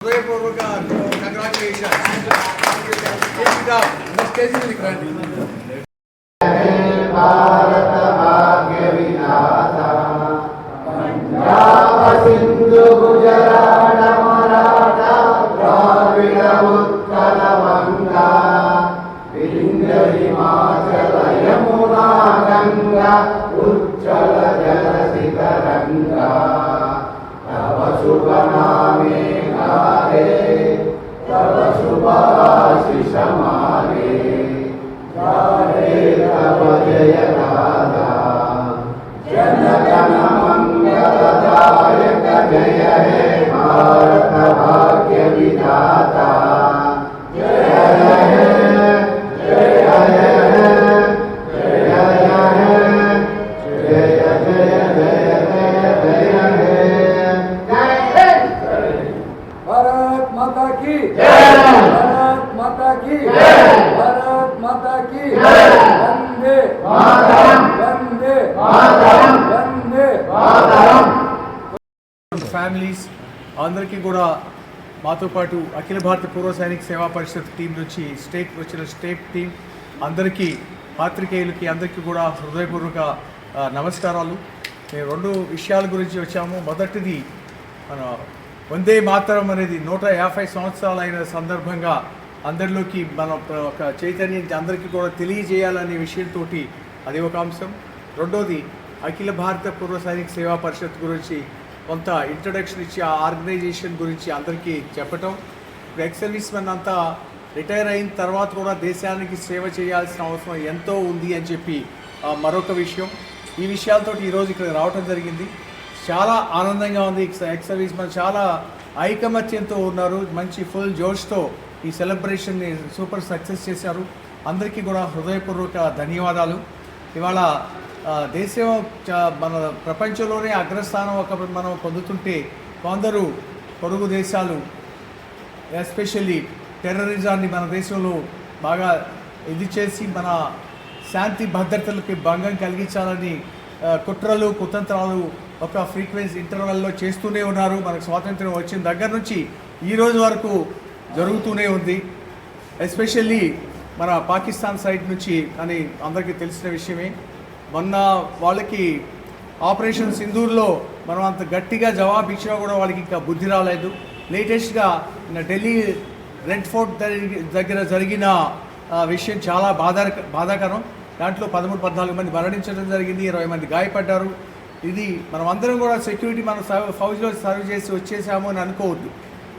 హృదయపూర్వక congratulation stage మీదకి Yeah, yeah. కూడా మాతో పాటు అఖిల భారత పూర్వ సైనిక సేవా పరిషత్ టీం నుంచి స్టేట్ వచ్చిన స్టేట్ టీం అందరికీ పాత్రికేయులకి అందరికీ కూడా హృదయపూర్వక నమస్కారాలు. మేము రెండు విషయాల గురించి వచ్చాము. మొదటిది మన వందే మాతరం అనేది నూట యాభై సంవత్సరాలైన సందర్భంగా అందరిలోకి మన ఒక చైతన్యం అందరికీ కూడా తెలియజేయాలనే విషయంతో అది ఒక అంశం. రెండోది అఖిల భారత పూర్వ సైనిక సేవా పరిషత్ గురించి కొంత ఇంట్రడక్షన్ ఇచ్చి ఆ ఆర్గనైజేషన్ గురించి అందరికీ చెప్పటం. ఇప్పుడు ఎక్స్ సర్వీస్ మెన్ అంతా రిటైర్ అయిన తర్వాత కూడా దేశానికి సేవ చేయాల్సిన అవసరం ఎంతో ఉంది అని చెప్పి మరొక విషయం. ఈ విషయాలతో ఈరోజు ఇక్కడ రావటం జరిగింది. చాలా ఆనందంగా ఉంది. ఎక్స్ ఎక్స్ సర్వీస్ మెన్ చాలా ఐకమత్యంతో ఉన్నారు. మంచి ఫుల్ జోష్తో ఈ సెలబ్రేషన్ని సూపర్ సక్సెస్ చేశారు. అందరికీ కూడా హృదయపూర్వక ధన్యవాదాలు. ఇవాళ దేశం చ- మన ప్రపంచంలోనే అగ్రస్థానం ఒక మనం పొందుతుంటే కొందరు పొరుగు దేశాలు ఎస్పెషల్లీ టెర్రరిజాన్ని మన దేశంలో బాగా ఇది చేసి మన శాంతి భద్రతలకి భంగం కలిగించాలని కుట్రలు కుతంత్రాలు ఒక ఫ్రీక్వెన్సీ ఇంటర్వెల్లో చేస్తూనే ఉన్నారు. మనకు స్వాతంత్రం వచ్చిన దగ్గర నుంచి ఈ రోజు వరకు జరుగుతూనే ఉంది. ఎస్పెషల్లీ మన పాకిస్తాన్ సైడ్ నుంచి అని అందరికీ తెలిసిన విషయమే. మొన్న వాళ్ళకి ఆపరేషన్ సింధూర్లో మనం అంత గట్టిగా జవాబు ఇచ్చినా కూడా వాళ్ళకి ఇంకా బుద్ధి రాలేదు. లేటెస్ట్గా ఢిల్లీ రెడ్ ఫోర్ట్ దగ్గర- జరిగిన విషయం చాలా బాధా బాధాకరం. దాంట్లో పదమూడు పద్నాలుగు మంది మరణించడం జరిగింది ఇరవై మంది గాయపడ్డారు. ఇది మనం అందరం కూడా సెక్యూరిటీ మనం సర్వ్ ఫౌజ్లో సర్వ్ చేసి వచ్చేసాము అని అనుకోవద్దు.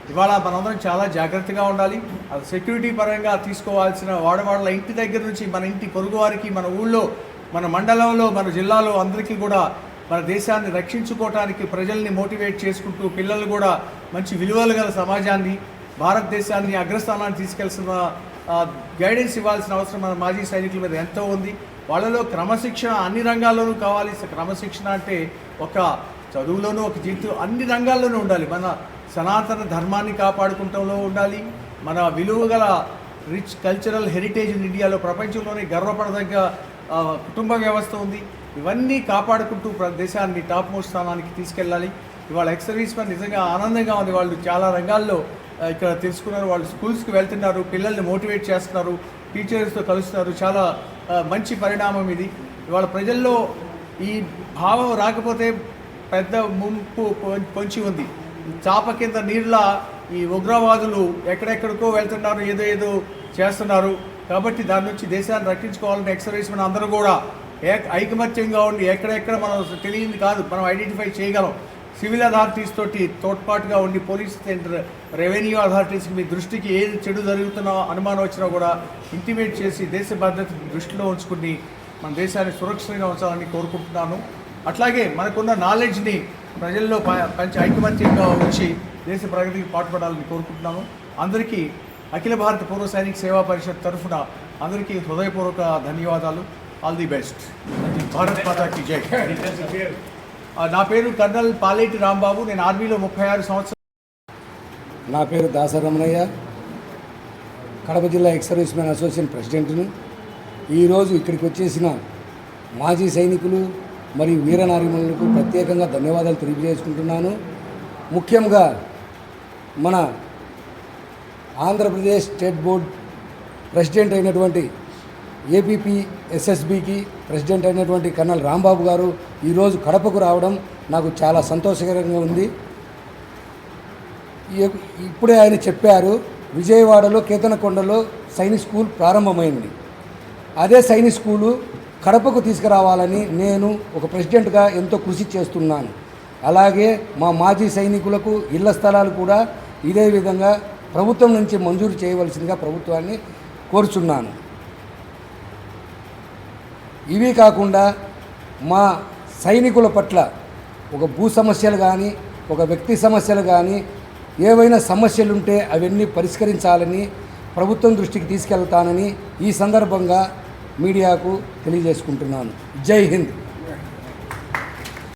ఇవాళ మనందరం చాలా జాగ్రత్తగా ఉండాలి. అది సెక్యూరిటీ పరంగా తీసుకోవాల్సిన వాడవాళ్ళ ఇంటి దగ్గర నుంచి మన ఇంటి పొరుగు వారికి మన ఊళ్ళో మన మండలంలో మన జిల్లాలో అందరికీ కూడా మన దేశాన్ని రక్షించుకోవటానికి ప్రజల్ని మోటివేట్ చేసుకుంటూ పిల్లలు కూడా మంచి విలువలు గల సమాజాన్ని భారతదేశాన్ని అగ్రస్థానాన్ని తీసుకెళ్తున్న గైడెన్స్ ఇవ్వాల్సిన అవసరం మన మాజీ సైనికుల మీద ఎంతో ఉంది. వాళ్ళలో క్రమశిక్షణ అన్ని రంగాల్లోనూ కావాలి. క్రమశిక్షణ అంటే ఒక చదువులోనూ ఒక జీవితం అన్ని రంగాల్లోనూ ఉండాలి. మన సనాతన ధర్మాన్ని కాపాడుకుంటంలో ఉండాలి. మన విలువ గల రిచ్ కల్చరల్ హెరిటేజ్ ఇన్ ఇండియాలో ప్రపంచంలోనే గర్వపడదగ్గ కుటుంబ వ్యవస్థ ఉంది. ఇవన్నీ కాపాడుకుంటూ ప్ర- దేశాన్ని టాప్ మోస్ట్ స్థానానికి తీసుకెళ్ళాలి. ఇవాళ ఎక్స్ సర్వీస్ మ్యాన్ నిజంగా ఆనందంగా ఉంది. వాళ్ళు చాలా రంగాల్లో ఇక్కడ తెలుసుకున్నారు. వాళ్ళు స్కూల్స్కి వెళ్తున్నారు. పిల్లల్ని మోటివేట్ చేస్తున్నారు. టీచర్స్తో కలుస్తున్నారు. చాలా మంచి పరిణామం ఇది. ఇవాళ ప్రజల్లో ఈ భావం రాకపోతే పెద్ద ముంపు పొం- పొంచి ఉంది. చాప కింద నీళ్ళ ఈ ఉగ్రవాదులు ఎక్కడెక్కడికో వెళ్తున్నారు. ఏదో ఏదో చేస్తున్నారు. కాబట్టి దాని నుంచి దేశాన్ని రక్షించుకోవాలని ఎక్సర్వైస్ మన అందరూ కూడా ఐకమత్యంగా ఉండి ఎక్కడెక్కడ మనం తెలియంది కాదు మనం ఐడెంటిఫై చేయగలం. సివిల్ అథారిటీస్ తోటి తోడ్పాటుగా ఉండి పోలీస్ సెంటర్ రెవెన్యూ అథారిటీస్ మీ దృష్టికి ఏది చెడు జరుగుతున్నా అనుమానం వచ్చినా కూడా ఇంటిమేట్ చేసి దేశ భద్రత దృష్టిలో ఉంచుకుని మన దేశాన్ని సురక్షితంగా ఉంచాలని కోరుకుంటున్నాను. అట్లాగే మనకున్న నాలెడ్జ్ని ప్రజల్లో ప- పంచి ఐకమత్యంగా ఉంచి దేశ ప్రగతికి పాటుపడాలని కోరుకుంటున్నాను. అందరికీ అఖిల భారత పూర్వ సైనిక సేవా పరిషత్ తరఫున అందరికీ హృదయపూర్వక ధన్యవాదాలు. ఆల్ ది బెస్ట్ భారత్ మాతాకి జై నా పేరు కర్నల్ పాలేటి రాంబాబు. నేను ఆర్మీలో ముప్పై ఆరు సంవత్సరాలు నా పేరు దాసరమణయ్య. కడప జిల్లా ఎక్స్ సర్వీస్ మ్యాన్ అసోసియేషన్ ప్రెసిడెంట్ను ఈరోజు ఇక్కడికి వచ్చేసిన మాజీ సైనికులు మరియు వీరనారిమణులకు ప్రత్యేకంగా ధన్యవాదాలు తెలియజేసుకుంటున్నాను. ముఖ్యంగా మన ఆంధ్రప్రదేశ్ స్టేట్ బోర్డ్ ప్రెసిడెంట్ అయినటువంటి ఏపీపీ ఎస్ఎస్బికి ప్రెసిడెంట్ అయినటువంటి కర్నల్ రాంబాబు గారు ఈరోజు కడపకు రావడం నాకు చాలా సంతోషకరంగా ఉంది. ఇప్పుడే ఆయన చెప్పారు విజయవాడలో కేతనకొండలో సైనిక్ స్కూల్ ప్రారంభమైంది. అదే సైనిక్ స్కూలు కడపకు తీసుకురావాలని నేను ఒక ప్రెసిడెంట్గా ఎంతో కృషి చేస్తున్నాను. అలాగే మా మాజీ సైనికులకు ఇళ్ళ స్థలాలు కూడా ఇదే విధంగా ప్రభుత్వం నుంచి మంజూరు చేయవలసిందిగా ప్రభుత్వాన్ని కోరుచున్నాను. ఇవి కాకుండా మా సైనికుల పట్ల ఒక భూ సమస్యలు కానీ ఒక వ్యక్తి సమస్యలు కానీ ఏవైనా సమస్యలుంటే అవన్నీ పరిష్కరించాలని ప్రభుత్వం దృష్టికి తీసుకెళ్తానని ఈ సందర్భంగా మీడియాకు తెలియజేసుకుంటున్నాను. జై హింద్.